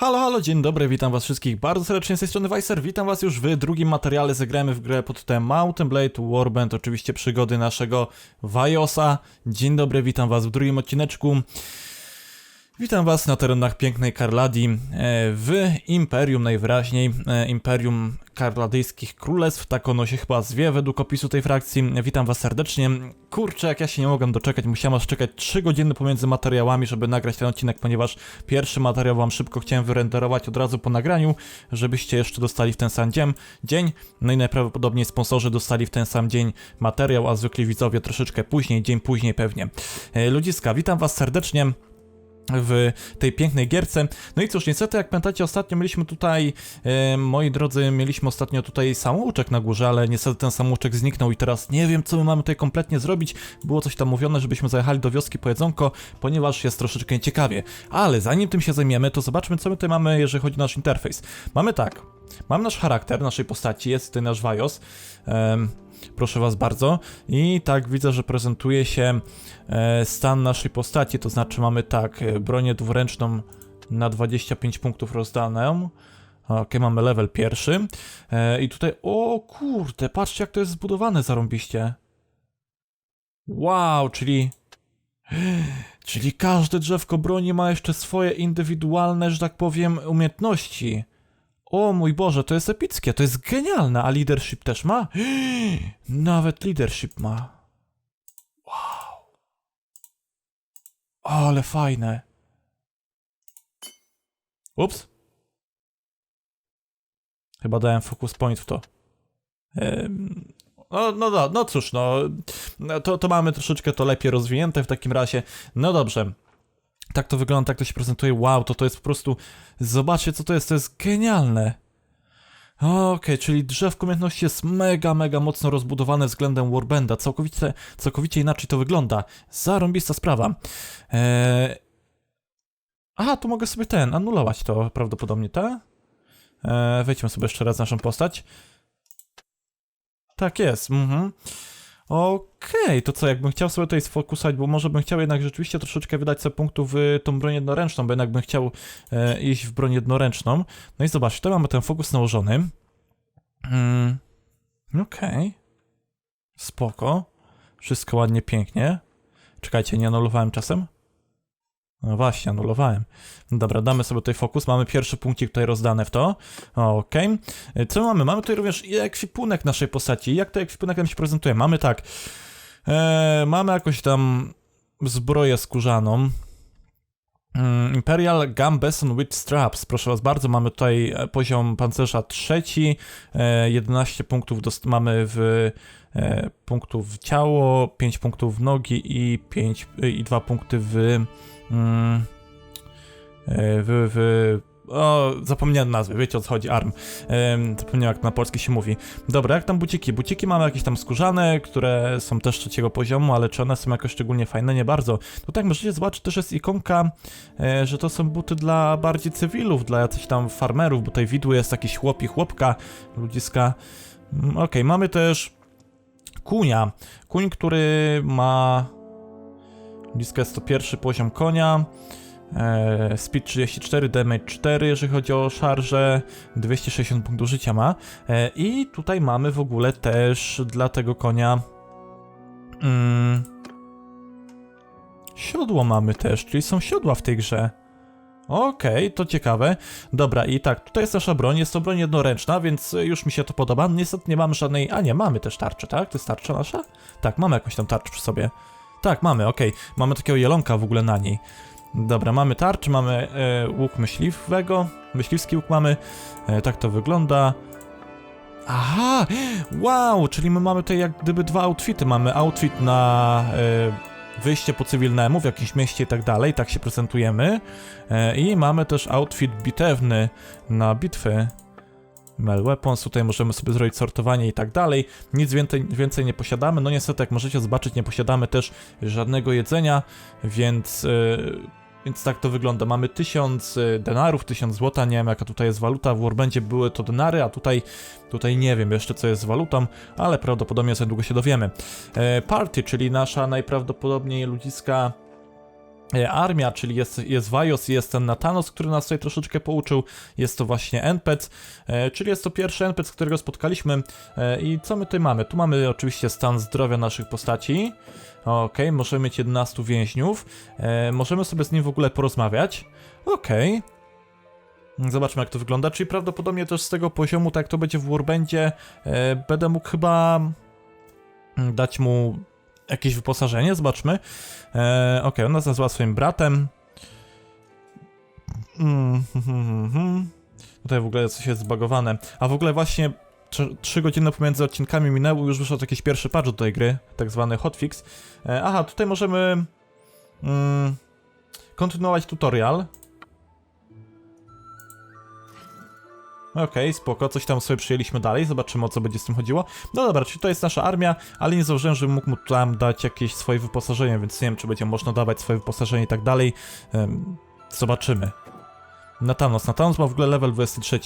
Halo, halo, dzień dobry, witam was wszystkich bardzo serdecznie z tej strony Weiser, witam was już w drugim materiale, zagramy w grę pod tytułem Mountain Blade Warband, oczywiście przygody naszego Vajosa. Dzień dobry, witam was w drugim odcineczku. Witam was na terenach pięknej Karladii, e, w Imperium najwyraźniej, e, Imperium Karladyjskich Królestw, tak ono się chyba zwie według opisu tej frakcji. Witam was serdecznie. Kurczę, jak ja się nie mogłem doczekać, musiałem aż czekać 3 godziny pomiędzy materiałami, żeby nagrać ten odcinek, ponieważ pierwszy materiał wam szybko chciałem wyrenderować od razu po nagraniu, żebyście jeszcze dostali w ten sam dzień, no i najprawdopodobniej sponsorzy dostali w ten sam dzień materiał, a zwykli widzowie troszeczkę później, dzień później pewnie. E, Ludziska, witam was serdecznie w tej pięknej gierce. No i cóż, niestety jak pamiętacie, ostatnio mieliśmy tutaj, e, moi drodzy, mieliśmy ostatnio tutaj samouczek na górze, ale niestety ten samouczek zniknął i teraz nie wiem, co my mamy tutaj kompletnie zrobić. Było coś tam mówione, żebyśmy zajechali do wioski po jedzonko, ponieważ jest troszeczkę nieciekawie. Ale zanim tym się zajmiemy, to zobaczmy, co my tutaj mamy, jeżeli chodzi o nasz interfejs. Mamy tak, mamy nasz charakter naszej postaci, jest tutaj nasz Vajos. Em, proszę was bardzo. I tak widzę, że prezentuje się e, stan naszej postaci, to znaczy mamy tak, e, bronię dwuręczną na 25 punktów rozdaną. Ok, mamy level pierwszy. E, I tutaj, o kurde, patrzcie jak to jest zbudowane zarąbiście. Wow, czyli... Czyli każde drzewko broni ma jeszcze swoje indywidualne, że tak powiem, umiejętności. O mój Boże, to jest epickie, to jest genialne, a leadership też ma? Nawet leadership ma. Wow. Ale fajne. Ups. Chyba dałem focus point w to. Em, No, no, no, no cóż, no to, to mamy troszeczkę to lepiej rozwinięte w takim razie. No dobrze. Tak to wygląda, tak to się prezentuje. Wow, to to jest po prostu. Zobaczcie, co to jest. To jest genialne. Okej, czyli drzewko umiejętności jest mega, mega mocno rozbudowane względem Warbanda. Całkowicie, całkowicie inaczej to wygląda. Zarąbista sprawa. Eee... Aha, tu mogę sobie ten, anulować to prawdopodobnie, tak? Eee, wejdźmy sobie jeszcze raz naszą postać. Tak jest, mhm. Okej, to co, jakbym chciał sobie tutaj sfokusać, bo może bym chciał jednak rzeczywiście troszeczkę wydać sobie punktów w tą broń jednoręczną, bo jednak bym chciał e, iść w broń jednoręczną. No i zobaczcie, tutaj mamy ten fokus nałożony. Mm, Okej. Spoko. Wszystko ładnie, pięknie. Czekajcie, nie anulowałem czasem? No właśnie, anulowałem. Dobra, damy sobie tutaj fokus. Mamy pierwszy punkcik tutaj rozdane w to. Okej. Okay. Co mamy? Mamy tutaj również ekwipunek naszej postaci. Jak to ekwipunek nam się prezentuje? Mamy tak. E, mamy jakąś tam zbroję skórzaną. Mm, Imperial Gambeson with Straps, proszę was bardzo, mamy tutaj e, poziom pancerza trzeci, e, 11 punktów dost- mamy w e, punktów w ciało, 5 punktów w nogi i 5 i 2 punkty w mm, e, w, w o, zapomniałem nazwy, wiecie o co chodzi, ARM. Ym, zapomniałem jak na polski się mówi. Dobra, jak tam buciki? Buciki mamy jakieś tam skórzane, które są też trzeciego poziomu, ale czy one są jakoś szczególnie fajne? Nie bardzo. Tutaj możecie zobaczyć, też jest ikonka, e, że to są buty dla bardziej cywilów, dla jakichś tam farmerów, bo tutaj widły jest jakiś chłop i chłopka, ludziska. Mm, Okej, mamy też kunia. Kuń, który ma... Ludziska jest to pierwszy poziom konia. E, speed 34, damage 4, jeżeli chodzi o szarże, 260 punktów życia ma. E, I tutaj mamy w ogóle też dla tego konia. Mm, siodło mamy też, czyli są siodła w tej grze. Okej, to ciekawe. Dobra, i tak, tutaj jest nasza broń, jest to broń jednoręczna, więc już mi się to podoba. Niestety nie mamy żadnej... A nie, mamy też tarczę, tak? To jest tarcza nasza? Tak, mamy jakąś tam tarczę przy sobie. Tak, mamy, okej. Mamy takiego jelonka w ogóle na niej. Dobra, mamy tarczę, mamy e, łuk myśliwego, myśliwski łuk mamy, e, tak to wygląda. Aha, wow, czyli my mamy tutaj jak gdyby dwa outfity, mamy outfit na e, wyjście po cywilnemu w jakimś mieście i tak dalej, tak się prezentujemy. E, I mamy też outfit bitewny na bitwy. Mel Weapons, tutaj możemy sobie zrobić sortowanie i tak dalej. Nic więcej, więcej nie posiadamy. No niestety, jak możecie zobaczyć, nie posiadamy też żadnego jedzenia, więc, yy, więc tak to wygląda. Mamy 1000 y, denarów, 1000 złota, nie wiem jaka tutaj jest waluta. W Warbandzie były to denary, a tutaj, tutaj nie wiem jeszcze co jest z walutą, ale prawdopodobnie za długo się dowiemy. E, party, czyli nasza najprawdopodobniej ludziska e, armia, czyli jest, jest Vajos jest ten Natanos, który nas tutaj troszeczkę pouczył. Jest to właśnie NPC, e, czyli jest to pierwszy NPC, którego spotkaliśmy. E, I co my tutaj mamy? Tu mamy oczywiście stan zdrowia naszych postaci. Okej, możemy mieć 11 więźniów. E, możemy sobie z nim w ogóle porozmawiać. Okej. Zobaczmy jak to wygląda, czyli prawdopodobnie też z tego poziomu, tak jak to będzie w Warbandzie, e, będę mógł chyba mm, dać mu jakieś wyposażenie, zobaczmy. E, Okej, on nas nazywa swoim bratem. Mm, hmm, hmm, hmm. Tutaj w ogóle coś jest zbagowane. A w ogóle właśnie 3 godziny pomiędzy odcinkami minęły, już wyszedł jakiś pierwszy patch do tej gry, tak zwany hotfix. E, aha, tutaj możemy mm, kontynuować tutorial. Okej, spoko, coś tam sobie przyjęliśmy dalej, zobaczymy o co będzie z tym chodziło. No dobra, czyli to jest nasza armia, ale nie założyłem, że mógł mu tam dać jakieś swoje wyposażenie, więc nie wiem, czy będzie można dawać swoje wyposażenie i tak dalej. Em, zobaczymy. Natanos, Natanos ma w ogóle level 23.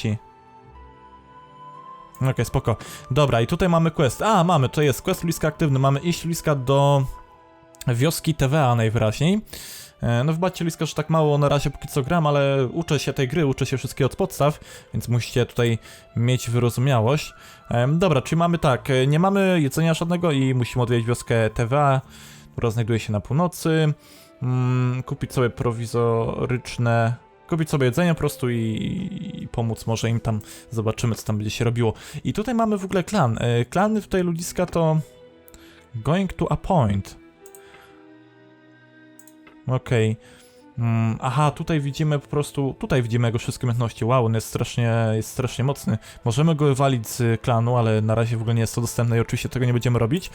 Okej, spoko. Dobra, i tutaj mamy quest. A, mamy, to jest quest Luiska aktywny. Mamy iść Luiska do wioski TVA najwyraźniej. E, No wybaczcie Liska, że tak mało na razie póki co gram, ale uczę się tej gry, uczę się wszystkiego od podstaw, więc musicie tutaj mieć wyrozumiałość. Em, Dobra, czyli mamy tak, e, nie mamy jedzenia żadnego i musimy odwiedzić wioskę TVA, która znajduje się na północy. Mm, kupić sobie prowizoryczne... Kupić sobie jedzenie po prostu i, i pomóc może im tam, zobaczymy co tam będzie się robiło. I tutaj mamy w ogóle klan. E, Klany tutaj ludziska to... Going to a point. Okej. Mm, aha, tutaj widzimy po prostu, tutaj widzimy jego wszystkie umiejętności. Wow, on jest strasznie, jest strasznie mocny. Możemy go wywalić z klanu, ale na razie w ogóle nie jest to dostępne i oczywiście tego nie będziemy robić.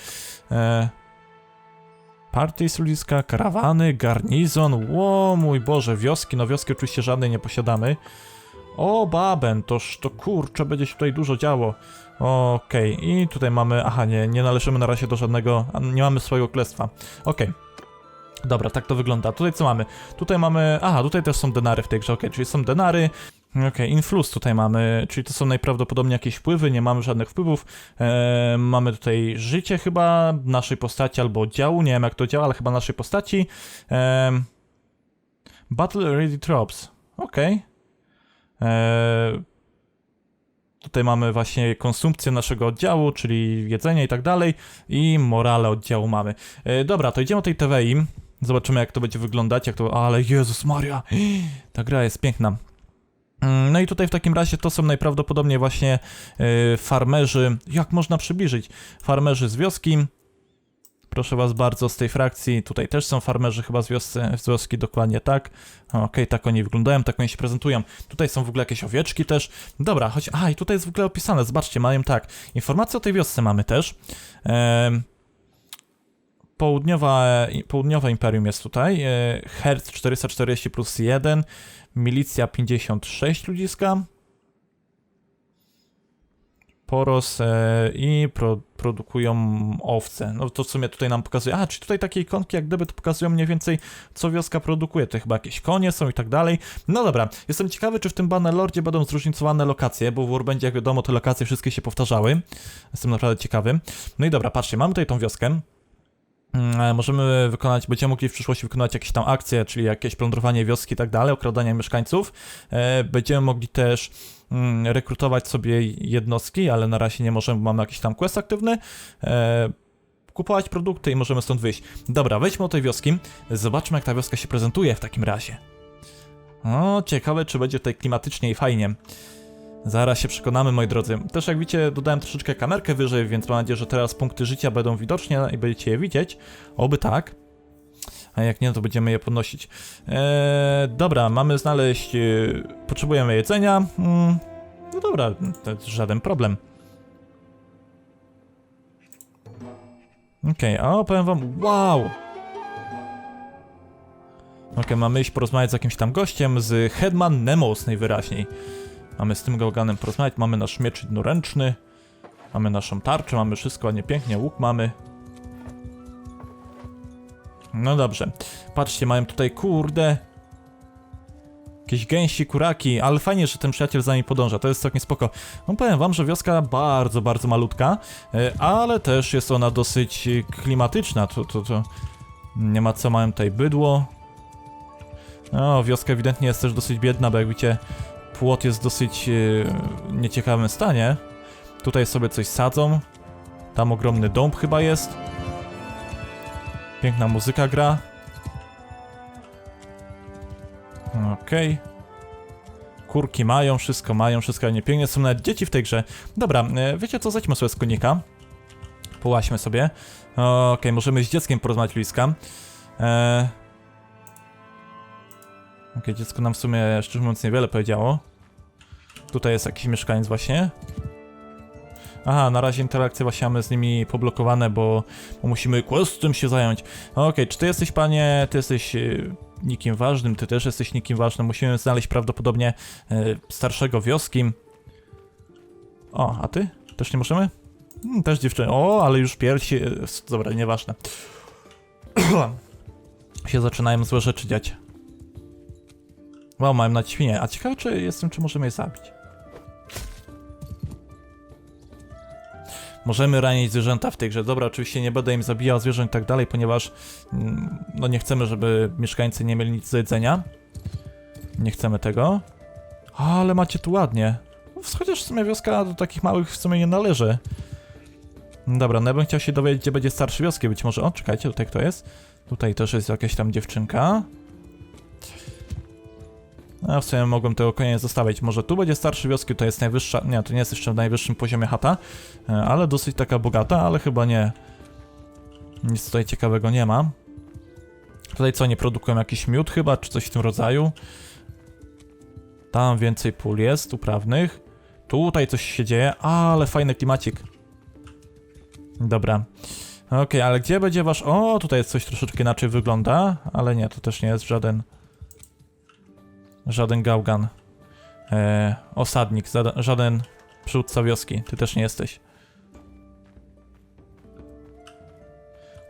E... Partie z ludziska, karawany, garnizon, ło mój Boże, wioski, no wioski oczywiście żadnej nie posiadamy. O, Baben, toż to kurczę, będzie się tutaj dużo działo. Okej, i tutaj mamy, aha, nie, nie należymy na razie do żadnego, nie mamy swojego królestwa. Okej. Dobra, tak to wygląda. Tutaj co mamy? Tutaj mamy. Aha, tutaj też są denary w tej grze, okej, czyli są denary. Okej, influx tutaj mamy, czyli to są najprawdopodobniej jakieś wpływy, nie mamy żadnych wpływów. Eee, mamy tutaj życie chyba naszej postaci albo oddziału, nie wiem jak to działa, ale chyba naszej postaci. Eee, battle ready tropes, okej. Eee, Tutaj mamy właśnie konsumpcję naszego oddziału, czyli jedzenie i tak dalej. I morale oddziału mamy. E, dobra, to idziemy do tej TVI. Zobaczymy jak to będzie wyglądać, jak to... Ale Jezus Maria! Ta gra jest piękna. Mm, No i tutaj w takim razie to są najprawdopodobniej właśnie e, farmerzy... Jak można przybliżyć? Farmerzy z wioski. Proszę was bardzo, z tej frakcji. Tutaj też są farmerzy chyba z, wioscy, z wioski, dokładnie tak. Okej, tak oni wyglądają, tak oni się prezentują. Tutaj są w ogóle jakieś owieczki też. Dobra, choć... A, i tutaj jest w ogóle opisane, zobaczcie, mają tak. Informacje o tej wiosce mamy też. Ehm, południowa, południowe imperium jest tutaj. E, Hertz 440 plus 1. Milicja 56 ludziska. Poros e, i pro, produkują owce. No to w sumie tutaj nam pokazuje. A, czy tutaj takie ikonki jak gdyby to pokazują mniej więcej co wioska produkuje. To chyba jakieś konie są i tak dalej. No dobra, jestem ciekawy, czy w tym Bannerlordzie będą zróżnicowane lokacje, bo w Warbędzie, jak wiadomo, te lokacje wszystkie się powtarzały. Jestem naprawdę ciekawy. No i dobra, patrzcie, mamy tutaj tą wioskę. Mm, e, Możemy wykonać, będziemy mogli w przyszłości wykonać jakieś tam akcje, czyli jakieś plądrowanie wioski i tak dalej, okradanie mieszkańców. E, Będziemy mogli też mm, rekrutować sobie jednostki, ale na razie nie możemy, bo mamy jakiś tam quest aktywny. E, Kupować produkty i możemy stąd wyjść. Dobra, wejdźmy do tej wioski. Zobaczmy, jak ta wioska się prezentuje w takim razie. O, ciekawe, czy będzie tutaj klimatycznie i fajnie. Zaraz się przekonamy, moi drodzy. Też jak widzicie, dodałem troszeczkę kamerkę wyżej, więc mam nadzieję, że teraz punkty życia będą widoczne i będziecie je widzieć. Oby tak. A jak nie, to będziemy je podnosić. Eee, dobra, mamy znaleźć... E, potrzebujemy jedzenia. Mm, no dobra, to jest żaden problem. Okej, o, powiem wam, wow! Okej, mamy iść porozmawiać z jakimś tam gościem, z Headman Nemos najwyraźniej. Mamy z tym gałganem porozmawiać, mamy nasz miecz jednoręczny, mamy naszą tarczę, mamy wszystko ładnie pięknie, łuk mamy. No dobrze, patrzcie, mają tutaj, kurde, jakieś gęsi, kuraki, ale fajnie, że ten przyjaciel za nami podąża, to jest całkiem spoko. No powiem wam, że wioska bardzo, bardzo malutka, e, ale też jest ona dosyć klimatyczna, to, to, to nie ma co, mają tutaj bydło, O, wioska ewidentnie jest też dosyć biedna, bo jak widzicie, płot jest w dosyć yy, nieciekawym stanie. Tutaj sobie coś sadzą. Tam ogromny dąb chyba jest. Piękna muzyka gra. Okej. Kurki mają, wszystko mają, wszystko nie pięknie. Są nawet dzieci w tej grze. Dobra, e, wiecie co, zejdźmy sobie z konika. Połaśmy sobie. Okej, możemy z dzieckiem porozmawiać, Luiska. Eee... Okej, dziecko nam w sumie, szczerze mówiąc, niewiele powiedziało. Tutaj jest jakiś mieszkaniec właśnie. Aha, na razie interakcje właśnie mamy z nimi poblokowane, bo, bo musimy questem się zająć. Okej, czy ty jesteś, panie, ty jesteś e, nikim ważnym, ty też jesteś nikim ważnym. Musimy znaleźć prawdopodobnie e, starszego wioski. O, a ty? Też nie możemy? Hmm, też dziewczyny. O, ale już piersi... s- Dobra, nieważne. się zaczynają złe rzeczy dziać. Wow, mam na świnie. A ciekawe, czy jestem, czy możemy je zabić. Możemy ranić zwierzęta w tej grze. Dobra, oczywiście nie będę im zabijał zwierząt i tak dalej, ponieważ mm, no nie chcemy, żeby mieszkańcy nie mieli nic do jedzenia. Nie chcemy tego. Ale macie tu ładnie. Chociaż w sumie wioska do takich małych w sumie nie należy. Dobra, no ja bym chciał się dowiedzieć, gdzie będzie starszy wioski. Być może... O, czekajcie, tutaj kto jest? Tutaj też jest jakaś tam dziewczynka. A w sumie mogłem tego konia zostawić. Może tu będzie starszy wioski, to jest najwyższa... Nie, to nie jest jeszcze w najwyższym poziomie chata. E, Ale dosyć taka bogata, ale chyba nie. Nic tutaj ciekawego nie ma. Tutaj co, nie produkują jakiś miód chyba, czy coś w tym rodzaju? Tam więcej pól jest, uprawnych. Tutaj coś się dzieje, ale fajny klimacik. Dobra. Okej, ale gdzie będzie wasz... O, tutaj jest coś troszeczkę inaczej wygląda, ale nie, to też nie jest żaden... Żaden gałgan. E, osadnik, żaden przywódca wioski. Ty też nie jesteś.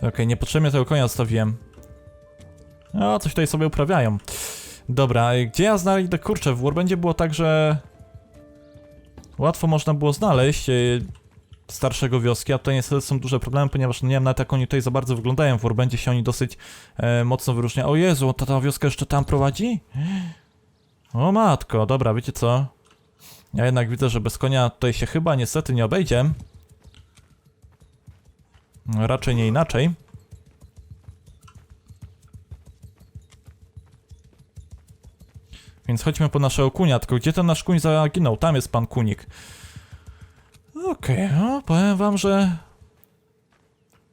Okej, niepotrzebnie tego konia zostawiłem. O, coś tutaj sobie uprawiają. Dobra, gdzie ja znajdę? Kurczę, w Warbędzie było tak, że... Łatwo można było znaleźć e, starszego wioski, a tutaj niestety są duże problemy, ponieważ no nie wiem nawet jak oni tutaj za bardzo wyglądają. W Warbędzie się oni dosyć e, mocno wyróżniają. O Jezu, ta, ta wioska jeszcze tam prowadzi? O matko, dobra, wiecie co? Ja jednak widzę, że bez konia tutaj się chyba niestety nie obejdzie. Raczej nie inaczej. Więc chodźmy po naszego kunia, tylko gdzie ten nasz kuń zaginął? Tam jest pan kunik. Okej, no powiem wam, że...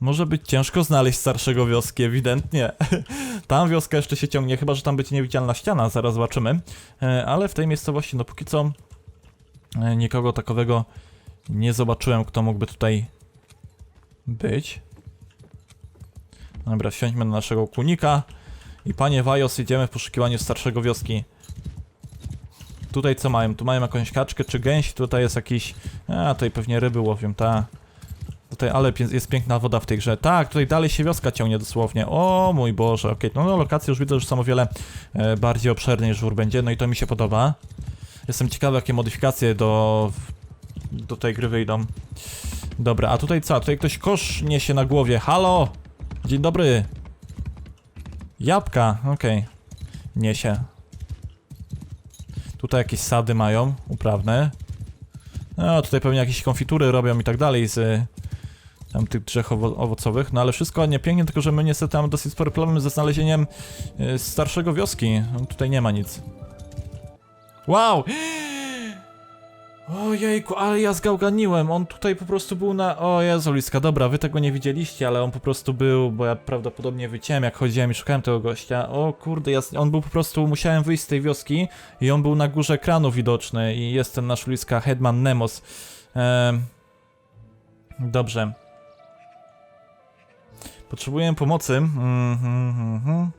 Może być ciężko znaleźć starszego wioski, ewidentnie. Tam wioska jeszcze się ciągnie, chyba że tam będzie niewidzialna ściana, zaraz zobaczymy. E, Ale w tej miejscowości, no póki co, e, nikogo takowego nie zobaczyłem, kto mógłby tutaj być. Dobra, wsiądźmy na naszego kunika i panie Wajos, idziemy w poszukiwaniu starszego wioski. Tutaj co mają? Tu mają jakąś kaczkę czy gęś, tutaj jest jakiś... A, tutaj pewnie ryby łowią, ta. Tutaj, ale jest piękna woda w tej grze. Tak, tutaj dalej się wioska ciągnie dosłownie. O mój Boże, okej. No, no lokacje już widzę, że są o wiele e, bardziej obszerne niż w będzie, no i to mi się podoba. Jestem ciekawy, jakie modyfikacje do, do tej gry wyjdą. Dobra, a tutaj co? Tutaj ktoś kosz niesie na głowie. Halo! Dzień dobry. Jabłka, okej. Niesie. Tutaj jakieś sady mają, uprawne. No, tutaj pewnie jakieś konfitury robią i tak dalej z tam tych drzew owo owocowych, no ale wszystko ładnie pięknie, tylko że my niestety mamy dosyć spory problem ze znalezieniem y, starszego wioski. No, tutaj nie ma nic. Wow! Ojejku, ale ja zgałganiłem, on tutaj po prostu był na... O Jezu, Liska, dobra, wy tego nie widzieliście, ale on po prostu był, bo ja prawdopodobnie wyciąłem, jak chodziłem i szukałem tego gościa. O kurde, ja, on był po prostu, musiałem wyjść z tej wioski i on był na górze ekranu widoczny i jest ten nasz Liska, Headman Nemos. Ehm, dobrze. Potrzebuję pomocy. Mhm, mhm, mhm.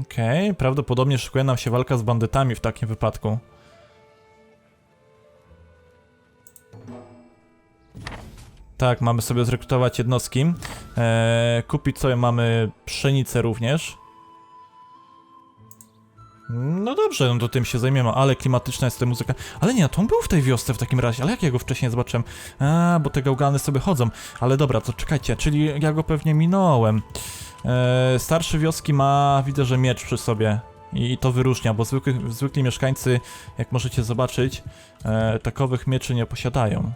Okej, prawdopodobnie szykuje nam się walka z bandytami w takim wypadku. Tak, mamy sobie zrekrutować jednostki. Eee, kupić sobie mamy pszenicę również. No dobrze, no to tym się zajmiemy, ale klimatyczna jest ta muzyka. Ale nie, to on był w tej wiosce w takim razie, ale jak ja go wcześniej zobaczyłem? A, bo te gałgany sobie chodzą. Ale dobra, to czekajcie, czyli ja go pewnie minąłem. E, starszy wioski ma, widzę, że miecz przy sobie. I to wyróżnia, bo zwykły, zwykli mieszkańcy, jak możecie zobaczyć, e, takowych mieczy nie posiadają.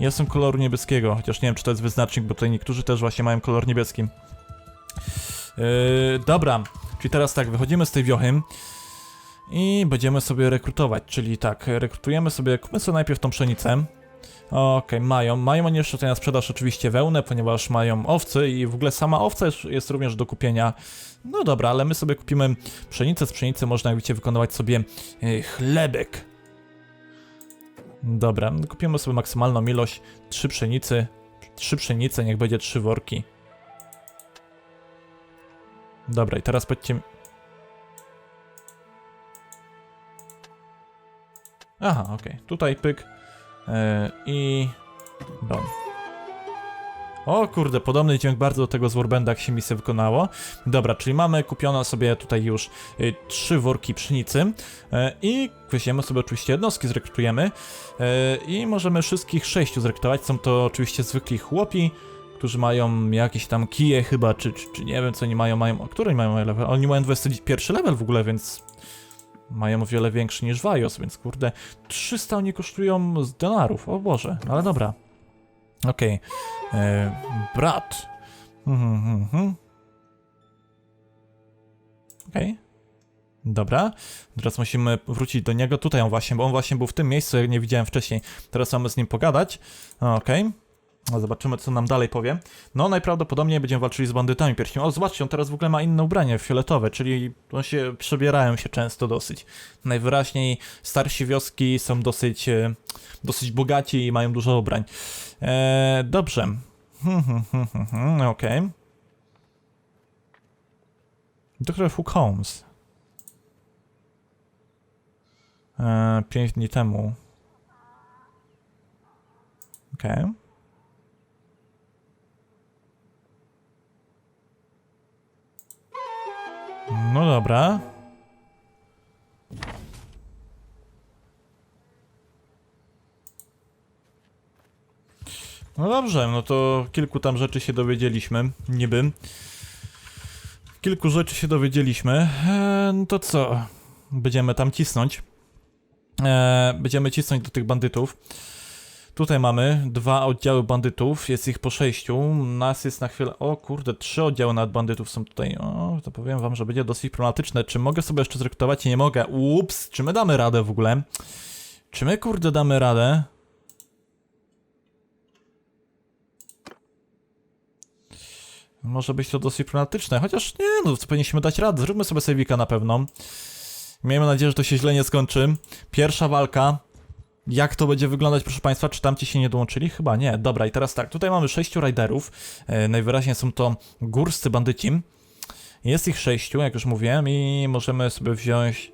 Ja Jestem koloru niebieskiego, chociaż nie wiem, czy to jest wyznacznik, bo tutaj niektórzy też właśnie mają kolor niebieski. Yy, dobra, czyli teraz tak, wychodzimy z tej wiochy i będziemy sobie rekrutować, czyli tak, rekrutujemy sobie, kupmy sobie najpierw tą pszenicę. Okej, mają, mają oni jeszcze tutaj na sprzedaż oczywiście wełnę, ponieważ mają owcy i w ogóle sama owca jest, również do kupienia. No dobra, ale my sobie kupimy pszenicę, z pszenicy można jak widzicie wykonywać sobie yy, chlebek. Dobra, kupimy sobie maksymalną ilość, trzy pszenicy, trzy pszenice, niech będzie trzy worki. Dobra, i teraz powiedzcie. Aha, okej, tutaj pyk yy, i... Dom. O kurde, podobny dźwięk bardzo do tego z Warbenda, jak się misję wykonało. Dobra, czyli mamy kupiono sobie tutaj już y, trzy worki pszenicy y, i weźmiemy sobie oczywiście jednostki, zrekrutujemy y, i możemy wszystkich sześciu zrekrutować. Są to oczywiście zwykli chłopi, którzy mają jakieś tam kije chyba, czy, czy, czy nie wiem co oni mają, mają, o której mają level? Oni mają 21 level w ogóle, więc mają o wiele większy niż Vajos, więc kurde, 300 oni kosztują z denarów, o Boże, ale dobra. Okej, e, brat. Mhm, mhm, mhm. Okej. Dobra, teraz musimy wrócić do niego. Tutaj on właśnie, bo on właśnie był w tym miejscu, jak nie widziałem wcześniej. Teraz mamy z nim pogadać. Okej. No, Zobaczymy, co nam dalej powie. No, najprawdopodobniej będziemy walczyli z bandytami pierścieniowymi. O, zobaczcie, on teraz w ogóle ma inne ubranie, fioletowe, czyli on się, przebierają się często dosyć. Najwyraźniej starsi wioski są dosyć, e, dosyć bogaci i mają dużo ubrań. E, dobrze. Hmm, hmm, hmm, Okej. Dr. Hook Holmes. E, pięć dni temu. Okej. No dobra. No dobrze, no to kilku tam rzeczy się dowiedzieliśmy, niby. Kilku rzeczy się dowiedzieliśmy. Eee, to co? Będziemy tam cisnąć. Eee, będziemy cisnąć do tych bandytów. Tutaj mamy dwa oddziały bandytów, jest ich po sześciu. Nas jest na chwilę. O kurde, trzy oddziały nad bandytów są tutaj. O, to powiem wam, że będzie dosyć problematyczne. Czy mogę sobie jeszcze zrekrutować? Nie mogę. Ups, czy my damy radę w ogóle? Czy my kurde damy radę? Może być to dosyć problematyczne, chociaż nie, no to powinniśmy dać radę. Zróbmy sobie sejwika na pewno. Miejmy nadzieję, że to się źle nie skończy. Pierwsza walka. Jak to będzie wyglądać, proszę Państwa? Czy tamci się nie dołączyli? Chyba nie. Dobra, i teraz tak. Tutaj mamy sześciu riderów. E, najwyraźniej są to górscy bandyci. Jest ich sześciu, jak już mówiłem, i możemy sobie wziąć.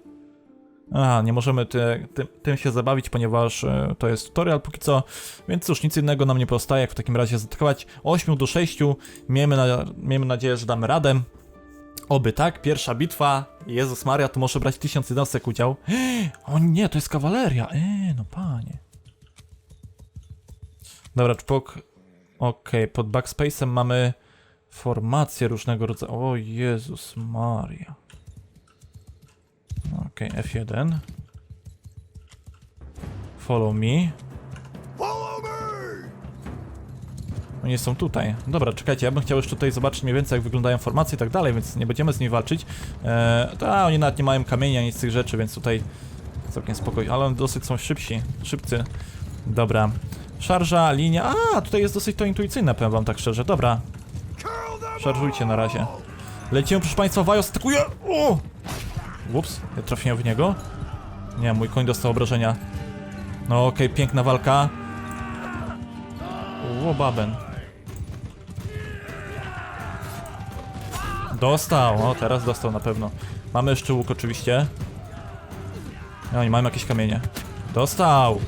A, nie możemy ty, ty, tym się zabawić, ponieważ e, to jest tutorial póki co, więc cóż, nic innego nam nie pozostaje, jak w takim razie zaatakować 8 do 6. Miejmy, na, miejmy nadzieję, że damy radę. Oby tak, pierwsza bitwa. Jezus Maria, tu może brać 1000 jednostek udział. O nie, to jest kawaleria. Eee, no panie. Dobra, czpok. Okej, pod backspace'em mamy formacje różnego rodzaju. O Jezus Maria. Okej, F1. Follow me. Oni są tutaj. Dobra, czekajcie, ja bym chciał jeszcze tutaj zobaczyć mniej więcej jak wyglądają formacje i tak dalej, więc nie będziemy z nimi walczyć. Eee, to oni nawet nie mają kamienia, nic z tych rzeczy, więc tutaj całkiem spokojnie, ale oni dosyć są szybsi, szybcy. Dobra. Szarża, linia. A, tutaj jest dosyć to intuicyjne, powiem wam tak szczerze. Dobra. Szarżujcie na razie. Lecimy, proszę państwa, Wajos atakuje! O! Ups, ja trafiłem w niego. Nie, mój koń dostał obrażenia. No okej, piękna walka. O, Dostał, o teraz dostał na pewno. Mamy jeszcze łuk oczywiście. No, oni mają jakieś kamienie. Dostał!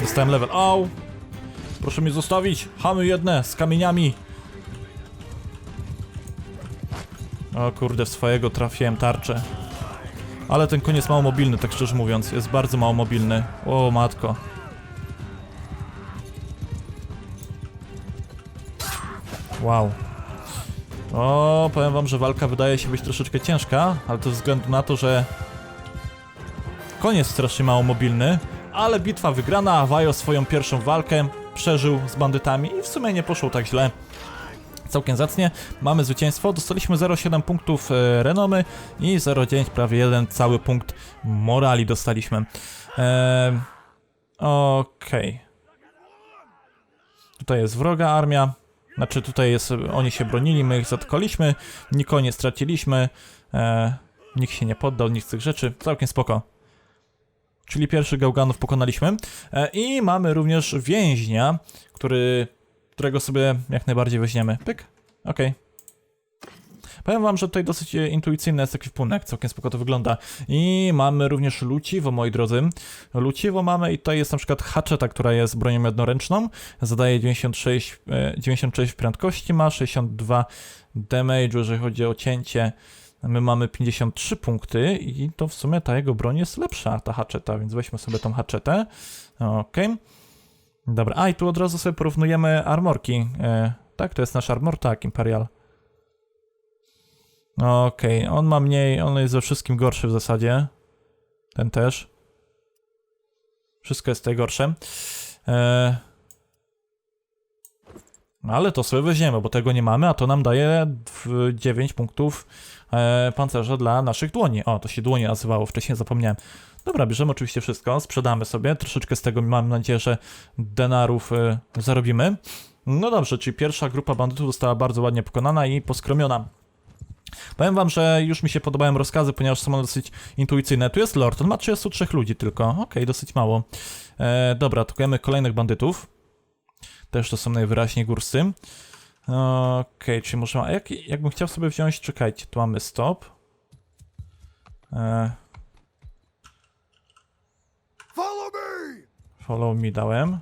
Dostałem level. Au! Proszę mnie zostawić! Hamy jedne z kamieniami. O kurde, w swojego trafiłem tarczę. Ale ten jest mało mobilny, tak szczerze mówiąc. Jest bardzo mało mobilny. O matko. Wow. O, powiem wam, że walka wydaje się być troszeczkę ciężka, ale to ze względu na to, że jest strasznie mało mobilny, ale bitwa wygrana, a Wajo swoją pierwszą walkę przeżył z bandytami i w sumie nie poszło tak źle. Całkiem zacnie. Mamy zwycięstwo. Dostaliśmy 0,7 punktów e, renomy i 0,9 prawie jeden cały punkt morali dostaliśmy. Eee, Okej. Tutaj jest wroga armia. Znaczy tutaj jest, oni się bronili, my ich zatkaliśmy, nikogo nie straciliśmy, e, nikt się nie poddał, nic z tych rzeczy, całkiem spoko. Czyli pierwszy gałganów pokonaliśmy. E, I mamy również więźnia, który, którego sobie jak najbardziej weźmiemy. Pyk, okej. Powiem wam, że tutaj dosyć e, intuicyjny jest ekwipunek, całkiem spoko to wygląda. I mamy również luciwo, moi drodzy. Luciwo mamy i tutaj jest na przykład haczeta, która jest bronią jednoręczną. Zadaje 96, e, 96 prędkości, ma 62 damage, jeżeli chodzi o cięcie. My mamy 53 punkty i to w sumie ta jego broń jest lepsza, ta haczeta, więc weźmy sobie tą haczetę. Okej. Dobra, a i tu od razu sobie porównujemy armorki. E, tak, to jest nasz armor, tak, Imperial. Okej, on ma mniej, on jest ze wszystkim gorszy w zasadzie. Ten też. Wszystko jest tutaj gorsze. E... No ale to sobie weźmiemy, bo tego nie mamy, a to nam daje dw- 9 punktów e, pancerza dla naszych dłoni. O, to się dłonie nazywało, wcześniej zapomniałem. Dobra, bierzemy oczywiście wszystko, sprzedamy sobie, troszeczkę z tego mam nadzieję, że denarów e, zarobimy. No dobrze, czyli pierwsza grupa bandytów została bardzo ładnie pokonana i poskromiona. Powiem wam, że już mi się podobają rozkazy, ponieważ są one dosyć intuicyjne. Tu jest Lord, on ma 33 ludzi tylko. Okej, dosyć mało. E, dobra, atakujemy kolejnych bandytów. Też to są najwyraźniej górscy. Okej, czyli może... A jak, jakbym chciał sobie wziąć... Czekajcie, tu mamy stop. E, Follow me! follow me dałem.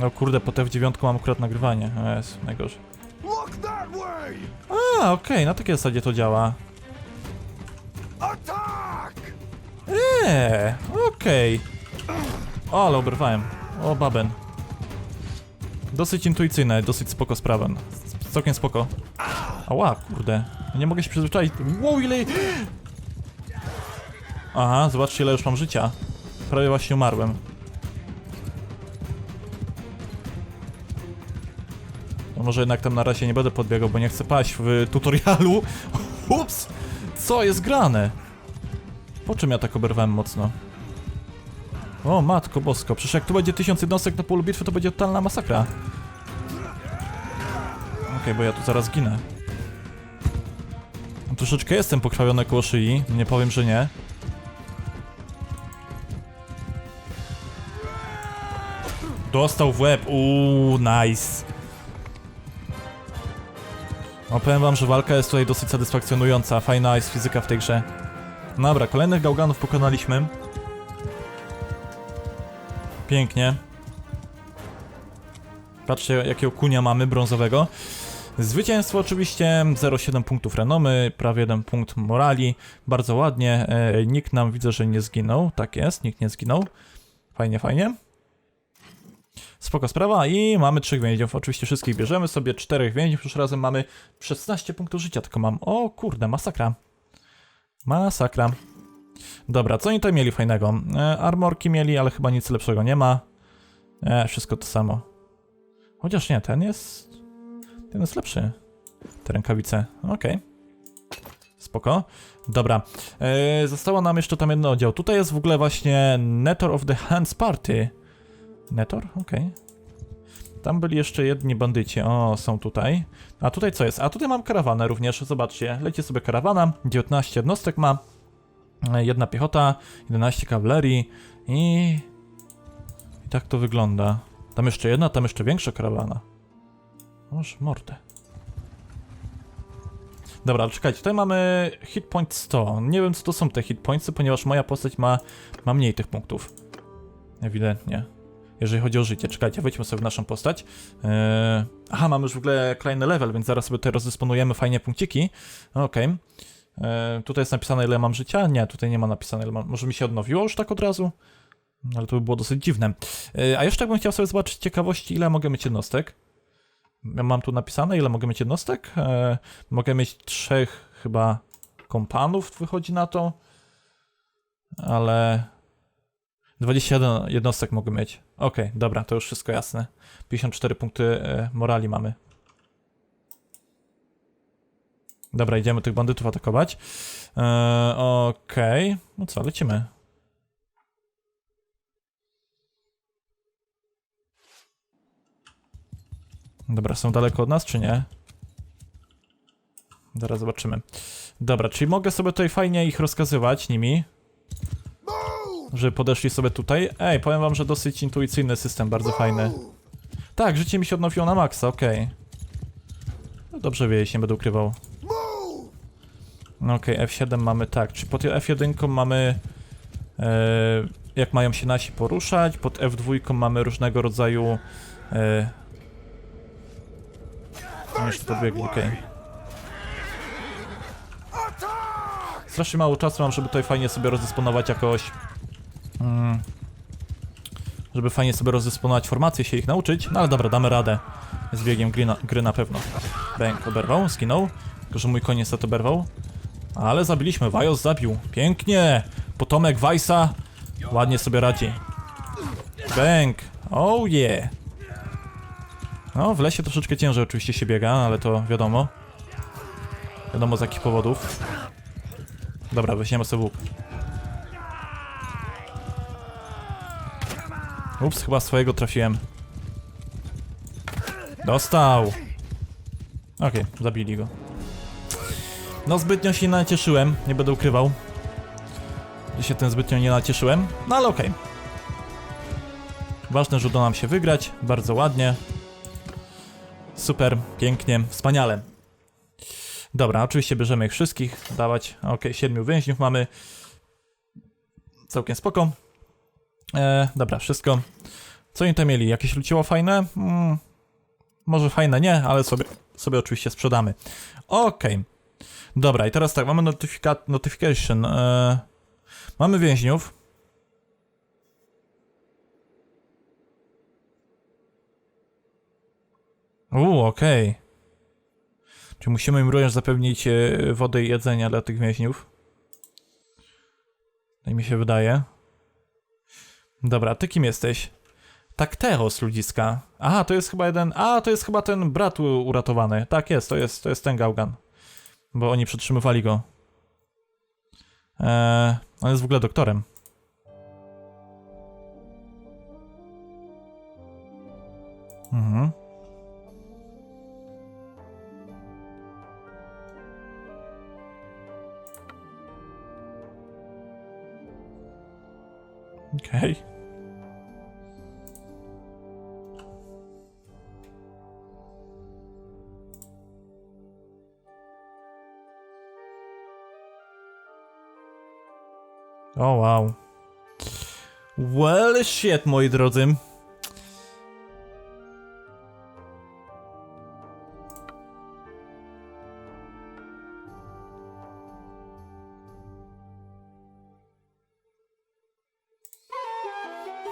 No kurde, po F9 mam akurat nagrywanie. O, jest najgorzej. A, okej, na takiej zasadzie to działa. Eee, okej. O, ale oberwałem. O, baben. Dosyć intuicyjne, dosyć spoko sprawa. Całkiem spoko. Ała, kurde. Nie mogę się przyzwyczaić. Wow, ile... Aha, zobaczcie ile już mam życia. Prawie właśnie umarłem. Może jednak tam na razie nie będę podbiegał, bo nie chcę paść w tutorialu. Ups! Co jest grane? Po czym ja tak oberwałem mocno? O, matko bosko, przecież jak tu będzie tysiąc jednostek na polu bitwy, to będzie totalna masakra. Okej, bo ja tu zaraz ginę. No, troszeczkę jestem pokrwawiony koło szyi, nie powiem, że nie. Dostał w łeb, uuu, nice. No wam, że walka jest tutaj dosyć satysfakcjonująca, fajna jest fizyka w tej grze. Dobra, kolejnych gałganów pokonaliśmy. Pięknie. Patrzcie, jakiego kunia mamy brązowego. Zwycięstwo oczywiście, 0,7 punktów renomy, prawie 1 punkt morali. Bardzo ładnie. E, nikt nam widzę, że nie zginął. Tak jest, nikt nie zginął. Fajnie, fajnie. Spoko sprawa i mamy trzech więźniów. Oczywiście wszystkich bierzemy sobie, czterech więźniów. Już razem mamy 16 punktów życia, tylko mam. O kurde, masakra. Masakra. Dobra, co oni tutaj mieli fajnego? E, armorki mieli, ale chyba nic lepszego nie ma. E, wszystko to samo. Chociaż nie, ten jest... Ten jest lepszy. Te rękawice. Okej. Spoko. Dobra. E, zostało nam jeszcze tam jeden oddział. Tutaj jest w ogóle właśnie Netor of the Hands Party. Netor? Okej. Tam byli jeszcze jedni bandyci. O, są tutaj. A tutaj co jest? A tutaj mam karawanę również. Zobaczcie. Leci sobie karawana. 19 jednostek ma. Jedna piechota, 11 kawalerii i... I tak to wygląda. Tam jeszcze jedna, tam jeszcze większa karawana. Może mordę. Dobra, czekajcie, tutaj mamy hit point 100. Nie wiem co to są te hit pointsy, ponieważ moja postać ma, ma mniej tych punktów. Ewidentnie. Jeżeli chodzi o życie. Czekajcie, wejdźmy sobie w naszą postać. Eee, aha, mamy już w ogóle kolejny level, więc zaraz sobie tutaj rozdysponujemy fajnie punkciki. Okej. Eee, tutaj jest napisane, ile mam życia? Nie, tutaj nie ma napisane, ile mam. Może mi się odnowiło już tak od razu? Ale to by było dosyć dziwne. Eee, a jeszcze bym chciał sobie zobaczyć ciekawości, ile mogę mieć jednostek. Ja Mam tu napisane, ile mogę mieć jednostek. Eee, mogę mieć trzech chyba kompanów, wychodzi na to. Ale 21 jednostek mogę mieć. Okej, dobra, to już wszystko jasne. 54 punkty e, morali mamy. Dobra, idziemy tych bandytów atakować. E, Okej, no co, lecimy. Dobra, są daleko od nas, czy nie? Zaraz zobaczymy. Dobra, czyli mogę sobie tutaj fajnie ich rozkazywać nimi! Że podeszli sobie tutaj. Ej, powiem wam, że dosyć intuicyjny system, bardzo fajny. Tak, życie mi się odnowiło na maksa, okej. No dobrze wieść, nie będę ukrywał. No okej, F7 mamy tak, czy pod F1 mamy e, jak mają się nasi poruszać, pod F2 mamy różnego rodzaju e, no jeszcze podbiegli, okej. Attack! Strasznie mało czasu mam, żeby tutaj fajnie sobie rozdysponować jakoś. Mm, żeby fajnie sobie rozdysponować formacje, się ich nauczyć. No ale dobra, damy radę. Z biegiem gry na, gry na pewno. Bęk oberwał, skinął. Tylko, że mój koń niestety oberwał. Ale zabiliśmy, Wajos zabił. Pięknie! Potomek Wajsa ładnie sobie radzi. Bęk! Oh yeah! No, w lesie troszeczkę ciężej oczywiście się biega, ale to wiadomo. Wiadomo z jakich powodów. Dobra, weźmiemy sobie łuk. Ups, chyba swojego trafiłem. Dostał! Okej, zabili go. No zbytnio się nie nacieszyłem, nie będę ukrywał. Że się tym zbytnio nie nacieszyłem, no ale okej. Ważne, że uda nam się wygrać, bardzo ładnie. Super, pięknie, wspaniale. Dobra, oczywiście bierzemy ich wszystkich, dawać, okej, siedmiu więźniów mamy. Całkiem spoko. E, dobra, wszystko. Co oni tam mieli? Jakieś luciło fajne? Mm, może fajne nie, ale sobie, sobie oczywiście sprzedamy. Okej. Dobra, i teraz tak, mamy notyfika- notification. E, mamy więźniów. Uuu, okej. Czy musimy im również zapewnić e, wodę i jedzenia dla tych więźniów? Tak mi się wydaje. Dobra, ty kim jesteś? Takteos, ludziska. Aha, to jest chyba jeden... A, to jest chyba ten brat uratowany. Tak jest, to jest, to jest ten gałgan. Bo oni przetrzymywali go. Eee, on jest w ogóle doktorem. Mhm. Okej. O wow. Well shit, moi drodzy.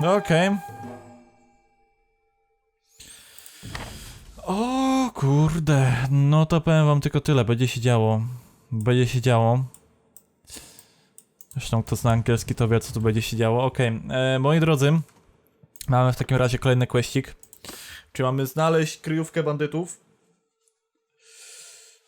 Okej. O kurde, no to powiem wam tylko tyle, będzie się działo. Będzie się działo. Zresztą kto zna angielski to wie co tu będzie się działo. Okej, e, moi drodzy, mamy w takim razie kolejny questik. Czy mamy znaleźć kryjówkę bandytów?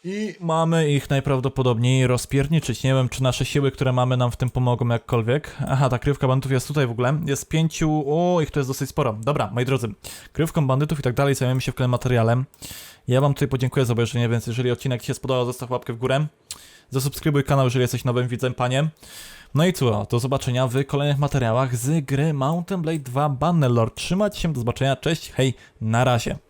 I mamy ich najprawdopodobniej rozpierniczyć. Nie wiem, czy nasze siły, które mamy, nam w tym pomogą jakkolwiek. Aha, ta kryjówka bandytów jest tutaj w ogóle. Jest pięciu. O, ich to jest dosyć sporo. Dobra, moi drodzy, kryjówką bandytów i tak dalej zajmiemy się w kolejnym materiale. Ja Wam tutaj podziękuję za obejrzenie, więc jeżeli odcinek Ci się spodobał, zostaw łapkę w górę. Zasubskrybuj kanał, jeżeli jesteś nowym widzem, panie. No i co, do zobaczenia w kolejnych materiałach z gry Mountain Blade 2 Bannerlord. Trzymajcie się, do zobaczenia, cześć, hej, na razie.